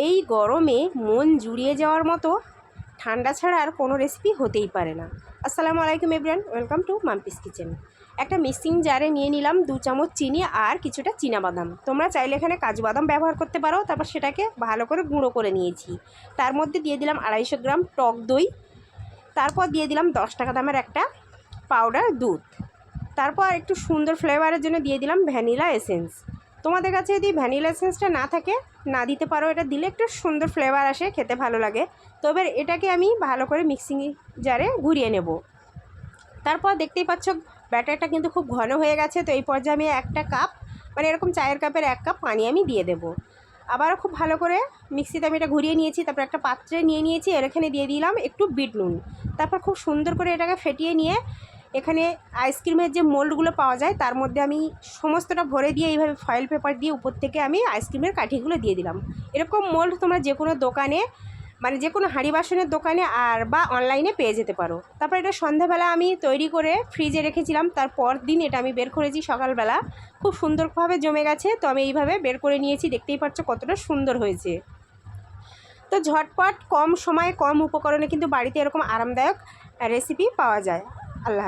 এই গরমে মন জুড়িয়ে যাওয়ার মতো ঠান্ডা ছাড়া আর কোনো রেসিপি হতেই পারে না। আসসালামু আলাইকুম everyone welcome to Mampi's kitchen একটা মিক্সিং জারে নিয়ে নিলাম দু চামচ চিনি আর কিছুটা বাদাম তোমরা চাইলে এখানে কাজু বাদাম ব্যবহার করতে পারো, তারপর সেটাকে ভালো করে গুঁড়ো করে নিয়েছি। তার মধ্যে দিয়ে দিলাম আড়াইশো গ্রাম টক দই। তারপর দিয়ে দিলাম দশ টাকা দামের একটা পাউডার দুধ। তারপর একটু সুন্দর ফ্লেভারের জন্য দিয়ে দিলাম ভ্যানিলা এসেন্স তোমাদের কাছে যদি ভ্যানিলা এসেন্সটা না থাকে, না দিতে পারো, এটা দিলে একটু সুন্দর ফ্লেভার আসে, খেতে ভালো লাগে। তো এবার এটাকে আমি ভালো করে মিক্সিং জারে ঘুরিয়ে নেব। তারপর দেখতেই পাচ্ছ, ব্যাটারটা কিন্তু খুব ঘন হয়ে গেছে, তো এই পর্যায়ে আমি একটা কাপ মানে এরকম চায়ের কাপের এক কাপ পানি আমি দিয়ে দেবো। আবারও খুব ভালো করে মিক্সিতে আমি এটা ঘুরিয়ে নিয়েছি, তারপর একটা পাত্রে নিয়ে নিয়েছি এর এখানে দিয়ে দিলাম একটু বিট নুন। তারপর খুব সুন্দর করে এটাকে ফেটিয়ে নিয়ে এখানে আইসক্রিমের যে মোল্ডগুলো পাওয়া যায়, তার মধ্যে আমি সমস্তটা ভরে দিয়ে এইভাবে ফয়েল পেপার দিয়ে উপর থেকে আমি আইসক্রিমের কাঠিগুলো দিয়ে দিলাম। এরকম মোল্ড তোমরা যে কোনো দোকানে মানে যে কোনো হাঁড়ি বাসনের দোকানে আর বা অনলাইনে পেয়ে যেতে পারো। তারপর এটা সন্ধ্যাবেলা আমি তৈরি করে ফ্রিজে রেখেছিলাম, তারপর দিন এটা আমি বের করেছি সকালবেলা। খুব সুন্দরভাবে জমে গেছে, তো আমি এইভাবে বের করে নিয়েছি, দেখতেই পাচ্ছ কতটা সুন্দর হয়েছে। তো ঝটপট কম সময়ে, কম উপকরণে কিন্তু বাড়িতে এরকম আরামদায়ক রেসিপি পাওয়া যায়। আল্লাহ